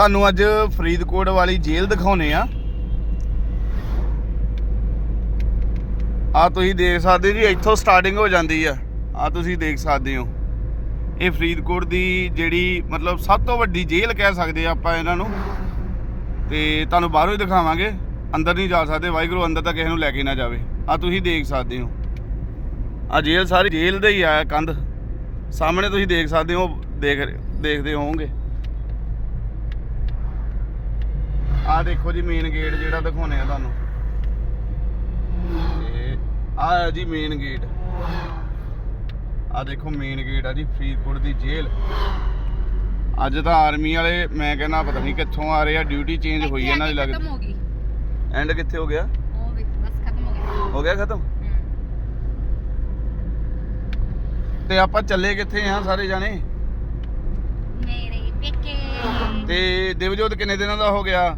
ਤੁਹਾਨੂੰ ਅੱਜ ਫਰੀਦਕੋਟ ਵਾਲੀ ਜੇਲ੍ਹ ਦਿਖਾਉਨੇ ਆ। ਆ ਤੁਸੀਂ ਦੇਖ ਸਕਦੇ ਜੀ, ਇੱਥੋਂ ਸਟਾਰਟਿੰਗ ਹੋ ਜਾਂਦੀ ਆ। ਆ ਤੁਸੀਂ ਦੇਖ ਸਕਦੇ ਹੋ। ਇਹ ਫਰੀਦਕੋਟ ਦੀ ਜਿਹੜੀ ਮਤਲਬ ਸਭ ਤੋਂ ਵੱਡੀ ਜੇਲ੍ਹ ਕਹਿ ਸਕਦੇ ਆ ਆਪਾਂ ਇਹਨਾਂ ਨੂੰ। ਤੇ ਤੁਹਾਨੂੰ ਬਾਹਰੋਂ ਹੀ ਦਿਖਾਵਾਂਗੇ। ਅੰਦਰ ਨਹੀਂ ਜਾ ਸਕਦੇ, ਵਾਹਿਗੁਰੂ ਅੰਦਰ ਤਾਂ ਕਿਸੇ ਨੂੰ ਲੈ ਕੇ ਨਾ ਜਾਵੇ। ਆ ਤੁਸੀਂ ਦੇਖ ਸਕਦੇ ਹੋ। ਆ ਜੇਲ੍ਹ ਸਾਰੀ ਜੇਲ੍ਹ ਦੇ ਹੀ ਆ ਕੰਧ। ਸਾਹਮਣੇ ਤੁਸੀਂ ਦੇਖ ਸਕਦੇ ਹੋ, ਦੇਖ ਦੇਖਦੇ ਹੋਵੋਗੇ। ਆ ਦੇਖੋ ਜੀ ਮੇਨ ਗੇਟ ਜਿਹੜਾ ਦਿਖਾਉਨੇ ਆ ਤੁਹਾਨੂੰ। ਤੇ ਆ ਜੀ ਮੇਨ ਗੇਟ ਆ ਦੇਖੋ ਮੇਨ ਗੇਟ ਆ ਜੀ ਫਰੀਦਕੋਟ ਦੀ ਜੇਲ੍ਹ। ਅੱਜ ਤਾਂ ਆਰਮੀ ਵਾਲੇ ਮੈਂ ਕਹਿੰਦਾ ਪਤਾ ਨਹੀਂ ਕਿੱਥੋਂ ਆ ਰਹੇ ਆ ਡਿਊਟੀ ਚੇਂਜ ਹੋਈ ਇਹਨਾਂ ਦੀ ਖਤਮ ਲੱਗਦੀ ਹੋ ਗਈ। ਐਂਡ ਕਿੱਥੇ ਹੋ ਗਿਆ? ਉਹ ਵੀ ਬਸ ਖਤਮ ਹੋ ਗਿਆ। ਹੋ ਗਿਆ ਖਤਮ। ਤੇ ਆਪਾਂ ਚੱਲੇ ਕਿੱਥੇ ਆ ਸਾਰੇ ਜਾਣੇ? ਮੇਰੇ ਪੇਕੇ। ਤੇ ਦਿਵਜੋਤ ਕਿੰਨੇ ਦਿਨਾਂ ਦਾ ਹੋ ਗਿਆ?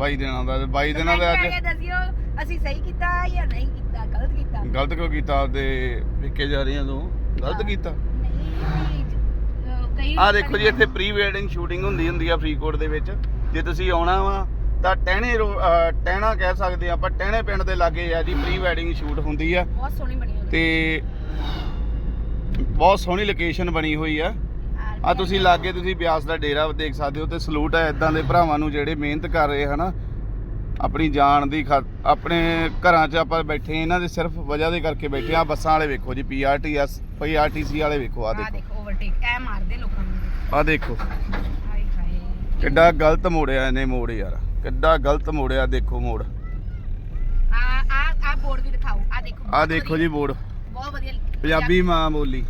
22 ਦਿਨਾਂ ਦਾ 22 ਦਿਨਾਂ ਦਾ ਅੱਜ ਦੱਸਿਓ ਅਸੀਂ ਸਹੀ ਕੀਤਾ ਜਾਂ ਨਹੀਂ ਕੀਤਾ ਗਲਤ ਕੀਤਾ? ਗਲਤ ਕਿਉਂ ਕੀਤਾ? ਆਪਦੇ ਵਿਕੇ ਜਾ ਰਹੀਆਂ ਤੂੰ। ਗਲਤ ਕੀਤਾ? ਨਹੀਂ ਅਹ ਕਈ ਆ ਦੇਖੋ ਜੀ ਇੱਥੇ ਪ੍ਰੀ ਵੈਡਿੰਗ ਸ਼ੂਟਿੰਗ ਹੁੰਦੀ ਹੁੰਦੀ ਆ ਫਰੀਦਕੋਟ ਦੇ ਵਿੱਚ। ਜੇ ਤੁਸੀਂ ਆਉਣਾ ਵਾ ਤਾਂ ਟਹਿਣੇ ਰੋ- ਅਹ ਟਹਿਣਾ ਕਹਿ ਸਕਦੇ ਆ ਆਪਾਂ ਟਹਿਣੇ ਪਿੰਡ ਦੇ ਲਾਗੇ ਆ ਜੀ ਪ੍ਰੀ ਵੈਡਿੰਗ ਸ਼ੂਟ ਹੁੰਦੀ ਆ। ਬਹੁਤ ਸੋਹਣੀ ਬਣੀ ਹੋਈ ਤੇ ਬਹੁਤ ਸੋਹਣੀ ਲੋਕੇਸ਼ਨ ਬਣੀ ਹੋਈ ਆ। ਆ ਤੁਸੀਂ ਲਾਗੇ ਤੁਸੀਂ ਬਿਆਸ ਦਾ ਡੇਰਾ ਦੇਖ ਸਕਦੇ ਹੋ ਤੇ ਸਲੂਟ ਹੈ ਇਦਾਂ ਦੇ ਭਰਾਵਾਂ ਨੂੰ ਜਿਹੜੇ ਮਿਹਨਤ ਕਰ ਰਹੇ ਹਨਾ ਆਪਣੀ ਜਾਨ ਦੀ ਆਪਣੇ ਘਰਾਂ 'ਚ ਆਪਾਂ ਬੈਠੇ ਇਹਨਾਂ ਦੇ ਸਿਰਫ ਵਜ੍ਹਾ ਦੇ ਕਰਕੇ ਬੈਠੇ ਆ ਬੱਸਾਂ ਵਾਲੇ ਵੇਖੋ ਜੀ ਪੀਆਰਟੀਐਸ ਪੀਆਰਟੀਸੀ ਵਾਲੇ ਵੇਖੋ ਆ ਦੇਖੋ। ਦੇਖੋ ਓਵਰਟੇਕ ਐ ਮਾਰਦੇ ਲੋਕਾਂ ਨੂੰ। ਆ ਦੇਖੋ। ਹਾਏ ਹਾਏ। ਕਿੱਡਾ ਗਲਤ ਮੋੜਿਆ ਇਹਨੇ ਮੋੜ ਯਾਰ। ਕਿੱਡਾ ਗਲਤ ਮੋੜਿਆ ਦੇਖੋ ਮੋੜ। ਆ ਆ ਆ ਬੋਰਡ ਵੀ ਦਿਖਾਓ। ਆ ਦੇਖੋ ਆ ਦੇਖੋ ਜੀ ਬੋੜ ਬਹੁਤ ਵਧੀਆ। ਪੰਜਾਬੀ ਮਾਂ ਬੋਲੀ।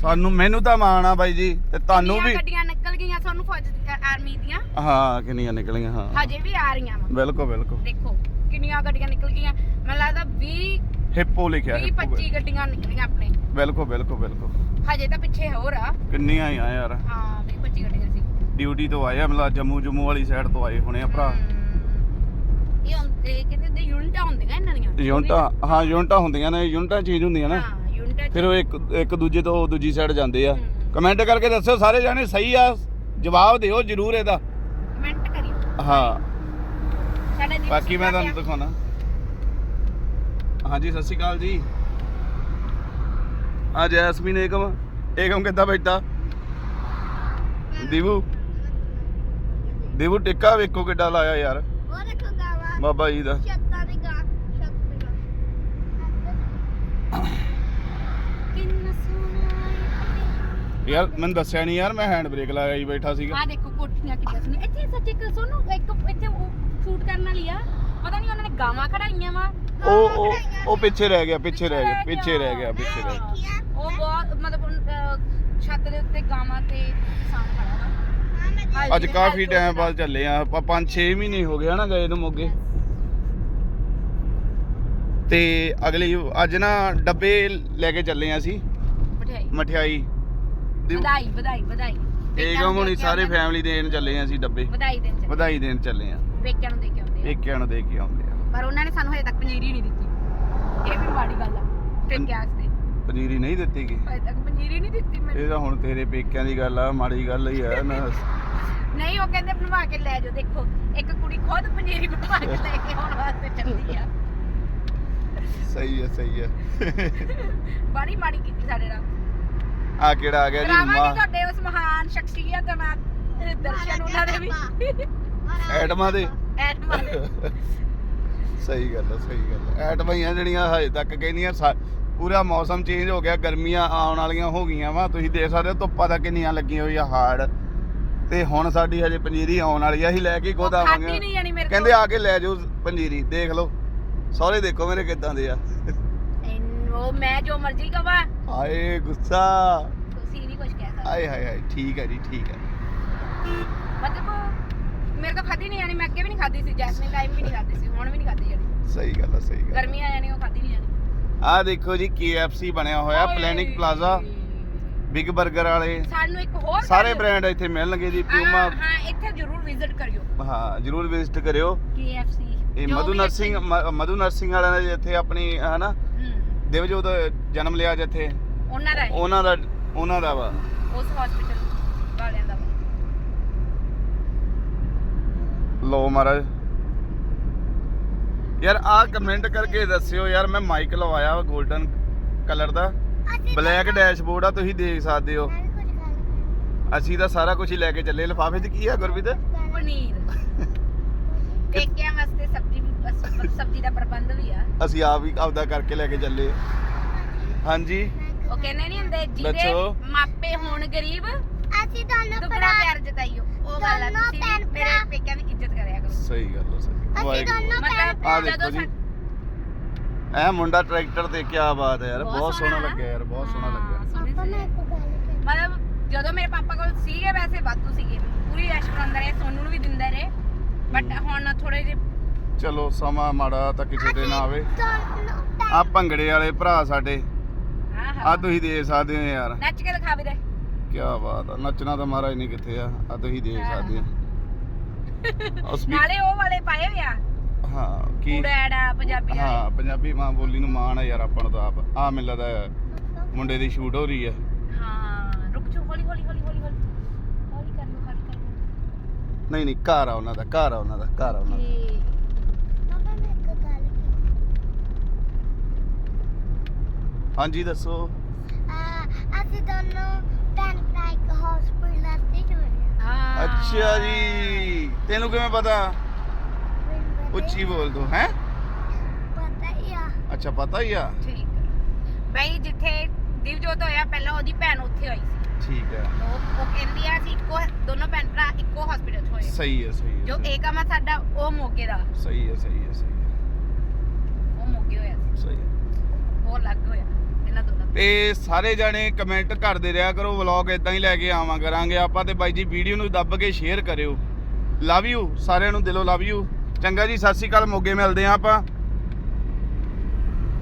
ਸਾਨੂੰ ਮੈਨੂੰ ਤਾਂ ਮਾਣ ਆ ਬਾਈ ਜੀ ਤੇ ਤੁਹਾਨੂੰ ਵੀ ਗੱਡੀਆਂ ਨਿਕਲ ਗਈਆਂ ਸਾਨੂੰ ਫੌਜ ਦੀ- ਆਰਮੀ ਦੀਆਂ? ਹਾਂ ਕਿੰਨੀਆਂ ਨਿਕਲੀਆਂ ਹਾਂ। ਹਜੇ ਵੀ ਆ ਰਹੀਆਂ ਵਾ। ਬਿਲਕੁਲ ਬਿਲਕੁਲ। ਦੇਖੋ ਕਿੰਨੀਆਂ ਗੱਡੀਆਂ ਨਿਕਲ ਗਈਆਂ। ਮੈਨੂੰ ਲੱਗਦਾ 20 ਹਿੱਪੋ ਲਿਖਿਆ 20 ਹਿੱਪੋ 25 ਗੱਡੀਆਂ ਨਿਕਲੀਆਂ ਆਪਣੇ। ਬਿਲਕੁਲ ਬਿਲਕੁਲ ਬਿਲਕੁਲ। ਹਜੇ ਤਾਂ ਪਿੱਛੇ ਹੋਰ ਆ। ਕਿੰਨੀਆਂ ਹੀ ਆ ਯਾਰ। ਹਾਂ 20 25 ਗੱਡੀਆਂ ਸੀ। ਡਿਊਟੀ ਤੋਂ ਆਏ ਆ ਮਤਲਬ ਜੰਮੂ ਜੰਮੂ ਵਾਲੀ ਸਾਈਡ ਤੋਂ ਆਏ ਹੋਣੇ ਆ ਭਰਾ। ਇਹ ਹੁੰਦੇ ਕਹਿੰਦੇ ਹੁੰਦੇ ਯੂਨਿਟਾਂ ਹੁੰਦੀਆਂ ਇਹਨਾਂ ਦੀਆਂ। ਯੂਨਟਾਂ ਹਾਂ ਯੂਨਟਾਂ ਹੁੰਦੀਆਂ ਨੇ ਯੂਨਟਾਂ ਚੇਂਜ ਹੁੰਦੀਆਂ ਨਾ। ਹਾਂ। ਫਿਰ ਉਹ ਇੱਕ ਇੱਕ ਦੂਜੇ ਤੋਂ ਦੂਜੀ ਸਾਈਡ ਜਾਂਦੇ ਆ। ਕਮੈਂਟ ਕਰਕੇ ਦੱਸਿਓ ਸਾਰੇ ਜਾਣੇ ਸਹੀ ਆ ਜਵਾਬ ਦਿਓ ਜਰੂਰ ਇਹਦਾ। ਕਮੈਂਟ ਕਰਿਓ। ਹਾਂ। ਸਾਡਾ ਬਾਕੀ ਮੈਂ ਤੁਹਾਨੂੰ ਦਿਖਾਉਣਾ। ਹਾਂਜੀ ਸਤਿ ਸ਼੍ਰੀ ਅਕਾਲ ਜੀ। ਆ ਜੈਸਮੀਨ ਏਕਮ ਏਕਮ ਕਿੱਦਾਂ ਬੈਠਾ? ਦੀਵੂ ਦੀਵੂ ਟਿੱਕਾ ਵੇਖੋ ਕਿੱਡਾ ਲਾਇਆ ਯਾਰ। ਉਹ ਦੇਖੋ ਗਾਵਾ। ਬਾਬਾ ਜੀ ਦਾ ਛੱਤਾਂ ਦੀ ਗਾਂ ਛੱਤ ਦੀ ਗਾਂ ਕਿੰਨਾ ਸੋਹਣਾ ਯਾਰ ਮੈਨੂੰ ਦੱਸਿਆ ਨਹੀਂ ਯਾਰ ਮੈਂ ਹੈਂਡ ਬ੍ਰੇਕ ਲਾਇਆ ਹੀ ਬੈਠਾ ਸੀਗਾ। ਆ ਦੇਖੋ ਕੋਠੀਆਂ ਕਿੰਨੀਆਂ ਸੋਹਣੀਆਂ। ਇੱਥੇ ਸੱਚ ਇੱਕ ਸੋਨੂੰ ਇੱਕ ਇੱਥੇ ਸ਼ੂਟ ਕਰਨ ਵਾਲੀ ਆ। ਪਤਾ ਨਹੀਂ ਉਹਨਾਂ ਨੇ ਗਾਵਾਂ ਖੜਾਈਆਂ ਵਾ। ਉਹ ਉਹ ਉਹ ਪਿੱਛੇ ਰਹਿ ਗਿਆ ਪਿੱਛੇ ਰਹਿ ਗਿਆ ਪਿੱਛੇ ਰਹਿ ਗਿਆ ਪਿੱਛੇ ਰਹਿ ਗਿਆ। ਉਹ ਬਹੁਤ ਮਤਲਬ ਅਹ, ਛੱਤ ਦੇ ਉੱਤੇ ਗਾਵਾਂ ਤੇ ਕਿਸਾਨ ਖੜਾ ਵਾ। ਅੱਜ ਕਾਫੀ ਟਾਈਮ। ਬਾਅਦ ਚੱਲੇ ਆ ਆਪਾਂ 5-6 ਮਹੀਨੇ ਹੋ ਗਏ ਹਨਾ ਗਏ ਨੂੰ ਮੋਗੇ। ਤੇ ਅਗਲੀ ਅੱਜ ਨਾ ਡੱਬੇ ਲੈ ਕੇ ਚੱਲੇ ਆ ਅਸੀਂ। ਮਠਿਆਈ। ਮਠਿਆਈ। ਦੀ ਵਧਾਈ ਵਧਾਈ ਵਧਾਈ। ਏਕਮ ਹੁਣੀ ਸਾਰੇ ਫੈਮਿਲੀ ਦੇਣ ਚੱਲੇ ਆ ਅਸੀਂ ਡੱਬੇ। ਵਧਾਈ ਦੇਣ ਚੱਲੇ ਵਧਾਈ ਦੇਣ ਚੱਲੇ ਆ। ਪੇਕਿਆਂ ਨੂੰ ਦੇ ਕੇ ਆਉਂਦੇ ਆ। ਪੇਕਿਆਂ ਨੂੰ ਦੇ ਕੇ ਆਉਂਦੇ ਆ। ਪਰ ਉਹਨਾਂ ਨੇ ਸਾਨੂੰ ਹਜੇ ਤੱਕ ਪਨੀਰੀ ਨਹੀਂ ਦਿੱਤੀ। ਇਹ ਵੀ ਮਾੜੀ ਗੱਲ ਆ ਪੇਕਿਆਂ ਵਾਸਤੇ। ਪਨੀਰੀ ਨਹੀਂ ਦਿੱਤੀ ਗਈ? ਹਜੇ ਤੱਕ ਪਨੀਰੀ ਨਹੀਂ ਦਿੱਤੀ ਮੈਨੂੰ। ਇਹ ਤਾਂ ਹੁਣ ਤੇਰੇ ਪੇਕਿਆਂ ਦੀ ਗੱਲ ਆ ਮਾੜੀ ਗੱਲ ਹੀ ਆ ਨਾ। ਨਹੀਂ ਉਹ ਕਹਿੰਦੇ ਬਣਵਾ ਕੇ ਲੈ ਜਾਓ ਦੇਖੋ। ਇੱਕ ਕੁੜੀ ਖੁਦ ਪਨੀਰੀ ਬਣਵਾ ਕੇ ਲੈ ਕੇ ਆਉਣ ਵਾਸਤੇ ਚੱਲੀ ਆ। ਸਹੀ ਹੈ ਸਹੀ ਹੈ ਬੜੀ ਮਾੜੀ ਕੀਤੀ ਸਾਡੇ ਨਾਲ। ਆ ਕਿਹੜਾ ਆ ਗਿਆ ਜੀ? ਮਾਂ ਤੁਹਾਡੇ ਉਸ ਮਹਾਨ ਸ਼ਖਸੀਅਤ ਨਾਲ ਅਹ, ਦਰਸ਼ਨ ਉਹਨਾਂ ਦੇ ਵੀ। ਐਟਮਾਂ ਦੇ ਐਟਮਾਂ ਦੇ? ਸਹੀ ਗੱਲ ਹੈ ਸਹੀ ਗੱਲ ਹੈ ਐਟਮਾਂ ਹੀ ਆ। ਜਿਹੜੀਆਂ ਹਜੇ ਤੱਕ ਕਹਿੰਦੀਆਂ ਸਾ- ਪੂਰਾ ਮੌਸਮ ਚੇਂਜ ਹੋ ਗਿਆ ਗਰਮੀਆਂ ਆਉਣ ਵਾਲੀਆਂ ਹੋ ਗਈਆਂ ਵਾ। ਤੁਸੀਂ ਦੇਖ ਸਕਦੇ ਹੋ ਧੁੱਪਾਂ ਤਾਂ ਕਿੰਨੀਆਂ ਲੱਗੀਆਂ ਹੋਈਆਂ ਹਾਰਡ ਤੇ ਹੁਣ ਸਾਡੀ ਹਜੇ ਪੰਜੀਰੀ ਆਉਣ ਵਾਲੀ ਆ। ਅਸੀਂ ਲੈ ਕੇ ਉਹ ਖੁਦ ਖਾਧੀ ਆਵਾਂਗੇ ਨਹੀਂ ਜਾਣੀ ਮੇਰੇ ਤੋਂ। ਕਹਿੰਦੇ ਆ ਕੇ ਲੈ ਜਾਓ ਪੰਜੀਰੀ। ਦੇਖ ਲਓ। ਸਹੁਰੇ ਦੇਖੋ ਮੇਰੇ ਕਿੱਦਾਂ ਦੇ ਆ। ਉਹ ਮੈਂ ਜੋ ਮਰਜ਼ੀ ਕਵਾਂ। ਹਾਏ ਗੁੱਸਾ। ਤੁਸੀਂ ਨਹੀਂ ਕੁਝ ਕਹਿ ਸਕਦੇ। ਹਾਏ ਹਾਏ ਹਾਏ ਠੀਕ ਹੈ ਜੀ ਠੀਕ ਹੈ। ਮਤਲਬ ਮੇਰੇ ਤੋਂ ਖਾਧੀ ਨਹੀਂ ਜਾਣੀ ਮੈਂ ਅੱਗੇ ਵੀ ਨਹੀਂ ਖਾਧੀ ਸੀ ਜੈਸਮੀਨ ਟਾਈਮ ਵੀ ਨਹੀਂ ਖਾਧੀ ਸੀ ਹੁਣ ਵੀ ਨਹੀਂ ਖਾਧੀ ਜਾਣੀ। ਸਹੀ ਗੱਲ ਹੈ ਸਹੀ ਗੱਲ ਗਰਮੀ ਆ ਜਾਣੀ ਉਹ ਖਾਧੀ ਨਹੀਂ ਜਾਣੀ। ਆ ਦੇਖੋ ਜੀ KFC ਬਣਿਆ ਹੋਇਆ ਓਏ। ਪਲੈਨਿਕ ਪਲਾਜ਼ਾ ਬਿਗ 버ਗਰ ਵਾਲੇ। ਸਾਨੂੰ ਇੱਕ ਹੋਰ ਸਾਰੇ ਗੱਲ- ਬ੍ਰਾਂਡ ਇੱਥੇ ਮਿਲਣਗੇ ਜੀ ਹਾਂ, ਪਿਊਮਾ ਹਾਂ ਇੱਥੇ ਜ਼ਰੂਰ ਵਿਜ਼ਿਟ ਕਰਿਓ। ਹਾਂ ਜਰੂਰ ਵਿਜ਼ਿਟ ਕਰਿਓ। KFC ਇਹ ਜੋ ਮਧੂ ਵੀ ਨਰਸਿੰਗ ਮ- ਮਧੂ ਨਰਸਿੰਗ ਵਾਲਿਆਂ ਨੇ ਜਿੱਥੇ ਆਪਣੀ ਹਨਾ ਦਿਵਜੋਤ ਜਨਮ ਲਿਆ ਜਿੱਥੇ ਉਹਨਾਂ ਦਾ ਉਹਨਾਂ ਦਾ ਉਹਨਾਂ ਦਾ ਵਾ। ਉਸ ਹਸਪੀਟਲ ਵਾਲਿਆਂ ਦਾ ਵਾ। ਲੋ ਮਹਾਰਾਜ। ਯਾਰ ਆਹ ਕਮੈਂਟ ਕਰਕੇ ਦੱਸਿਓ ਯਾਰ ਮੈਂ ਮਾਈਕ ਲਵਾਇਆ ਵਾ 골ਡਨ ਕਲਰ ਦਾ ਬਲੈਕ ਡੈਸ਼ਬੋਰਡ ਆ ਤੁਸੀਂ ਦੇਖ ਸਕਦੇ ਹੋ। ਅਸੀਂ ਤਾਂ ਸਾਰਾ ਕੁਝ ਹੀ ਲੈ ਕੇ ਚੱਲੇ। ਲਿਫਾਫੇ 'ਚ ਕੀ ਆ ਗੁਰਪ੍ਰੀਤ? ਪਨੀਰ। ਸਬਜ਼ੀ ਦਾ ਪ੍ਰਬੰਧ ਵੀ ਆ। ਅਸੀਂ ਆਪ ਹੀ ਆਪਦਾ ਕਰਕੇ ਲੈ ਕੇ ਚੱਲੇ ਹਾਂਜੀ। ਉਹ ਕਹਿੰਦੇ ਨਹੀਂ ਹੁੰਦੇ ਜਿਹਦੇ ਦੱਸੋ। ਮਾਪੇ ਹੋਣ ਗਰੀਬ ਅਸੀਂ ਦੋਨੋਂ ਦੁੱਗਣਾ ਪਿਆਰ ਜਤਾਈਓ। ਉਹ ਗੱਲ ਆ ਦੋਨੋਂ ਤੁਸੀਂ ਵੀ ਮੇਰੇ ਭਰਾ। ਪੇਕਿਆਂ ਦੀ ਇੱਜ਼ਤ ਕਰਿਆ ਕਰੋ। ਸਹੀ ਗੱਲ ਹੈ ਸਹੀ ਅਸੀਂ ਵਾਹਿਗੁਰੂ। ਦੋਨੋਂ ਭੈਣ ਮਤਲਬ ਆ ਜਦੋਂ ਦੇਖੋ ਜੀ। ਸਾ- ਇਹ ਮੁੰਡਾ ਟਰੈਕਟਰ ਤੇ ਕੀ ਬਾਤ ਹੈ ਯਾਰ ਬਹੁਤ ਸੋਹਣਾ? ਲੱਗਿਆ ਯਾਰ ਬਹੁਤ ਸੋਹਣਾ ਹਾਂ, ਲੱਗਿਆ। ਸੋਹਣੇ ਪਾਪਾ ਮੈਂ ਸੀਗੇ। ਇੱਕ ਗੱਲ ਕਹਿ। ਮਤਲਬ ਜਦੋਂ ਮੇਰੇ ਪਾਪਾ ਕੋਲ ਸੀਗੇ ਵੈਸੇ ਵਾਧੂ ਸੀਗੇ। ਪੂਰੀ ਐਸ਼ ਕਰਾਉਂਦੇ ਰਹੇ ਸੋਨੂੰ ਨੂੰ ਵੀ ਦਿੰਦੇ ਰਹੇ। ਬਟ ਹੁਣ ਥੋੜੇ ਜਿਹੇ ਚਲੋ ਸਮਾਂ ਮਾੜਾ ਤਾਂ ਕਿਸੇ ਤੇ ਨਾ ਆਵੇ। ਆ ਭੰਗੜੇ ਵਾਲੇ ਭਰਾ ਸਾਡੇ। ਆ ਤੁਸੀਂ ਦੇਖ ਸਕਦੇ ਹੋ ਯਾਰ। ਨੱਚ ਕੇ ਦਿਖਾ ਵੀਰੇ। ਕੀ ਬਾਤ ਆ ਨੱਚਣਾ ਤਾਂ ਮਹਾਰਾਜ ਨਹੀਂ ਕਿੱਥੇ ਆ। ਆ ਤੁਸੀਂ ਦੇਖ ਸਕਦੇ ਹੋ। ਨਾਲੇ ਉਹ ਵਾਲੇ ਪਾਏ ਹੋਏ ਆ। ਹਾਂ ਕੀ? ਕੂੜੈੜਾ ਪੰਜਾਬੀ ਵਾਲੇ। ਹਾਂ ਪੰਜਾਬੀ ਮਾਂ ਬੋਲੀ ਨੂੰ ਮਾਣ ਆ ਯਾਰ ਆਪਾਂ ਨੂੰ ਤਾਂ ਆਪ। ਆ ਮੈਨੂੰ ਲੱਗਦਾ ਮੁੰਡੇ ਦੀ ਸ਼ੂਟ ਹੋ ਰਹੀ ਹੈ। ਹਾਂ ਰੁਕ ਜਾ ਹੌਲੀ ਹੌਲੀ ਹੌਲੀ ਹੌਲੀ ਹੌਲੀ। ਹੌਲੀ ਕਰ ਹੌਲੀ ਕਰ ਲਓ। ਨਹੀਂ ਨਹੀਂ ਘਰ ਆ ਉਹਨਾਂ ਦਾ ਘਰ ਆ ਉਹਨਾਂ ਦਾ ਘਰ ਆ ਉਹਨਾਂ ਦਾ ਤੇ ਪਾਪਾ ਮੈਂ ਇੱਕ ਗੱਲ ਕਹਿ ਹਾਂਜੀ ਦੱਸੋ। ਅਸੀਂ ਦੋਨੋਂ ਭੈਣ ਭਰਾ ਇੱਕ ਹਸਪੀਟਲ ਵਾਸਤੇ ਜੁੜੇ ਹਾਂ। ਅੱਛਾ ਜੀ। ਤੈਨੂੰ ਕਿਵੇਂ ਪਤਾ? ਉੱਚੀ ਬੋਲ ਦੋ ਹੈ? ਪਤਾ ਹੀ ਆ। ਅੱਛਾ ਪਤਾ ਹੀ ਆ? ਠੀਕ ਬਈ ਜਿੱਥੇ ਦਿਵਜੋਤ ਹੋਇਆ ਪਹਿਲਾਂ ਉਹਦੀ ਭੈਣ ਉੱਥੇ ਹੋਈ ਸੀ। ਠੀਕ ਹੈ ਉਹ ਉਹ ਕਹਿੰਦੀ ਆ ਅਸੀਂ ਇੱਕੋ ਦੋਨੋਂ ਭੈਣ ਭਰਾ ਇੱਕੋ ਹਸਪੀਟਲ 'ਚ ਹੋਏ ਸਹੀ ਹੈ ਸਹੀ ਹੈ ਜੋ ਸਹੀ ਹੈ। ਏਕਮ ਆ ਸਾਡਾ ਉਹ ਮੋਗੇ ਦਾ। ਸਹੀ ਹੈ ਸਹੀ ਹੈ ਸਹੀ ਹੈ ਉਹ ਮੋਗੇ ਹੋਇਆ ਸੀ। ਸਹੀ ਹੈ ਉਹ ਅਲੱਗ ਹੋਇਆ। ਤੇ ਸਾਰੇ ਜਾਣੇ ਕਮੈਂਟ ਕਰਦੇ ਰਿਹਾ ਕਰੋ ਵਲੌਗ ਇਦਾਂ ਹੀ ਲੈ ਕੇ ਆਵਾਂ ਕਰਾਂਗੇ ਆਪਾਂ ਤੇ ਬਾਈ ਜੀ ਵੀਡੀਓ ਨੂੰ ਦੱਬ ਕੇ ਸ਼ੇਅਰ ਕਰਿਓ। ਲਵ ਯੂ ਸਾਰਿਆਂ ਨੂੰ ਦਿਲੋਂ ਲਵ ਯੂ ਚੰਗਾ ਜੀ, ਸਤਿ ਸ਼੍ਰੀ ਅਕਾਲ, ਮੋਗੇ ਮਿਲਦੇ ਆ ਆਪਾਂ।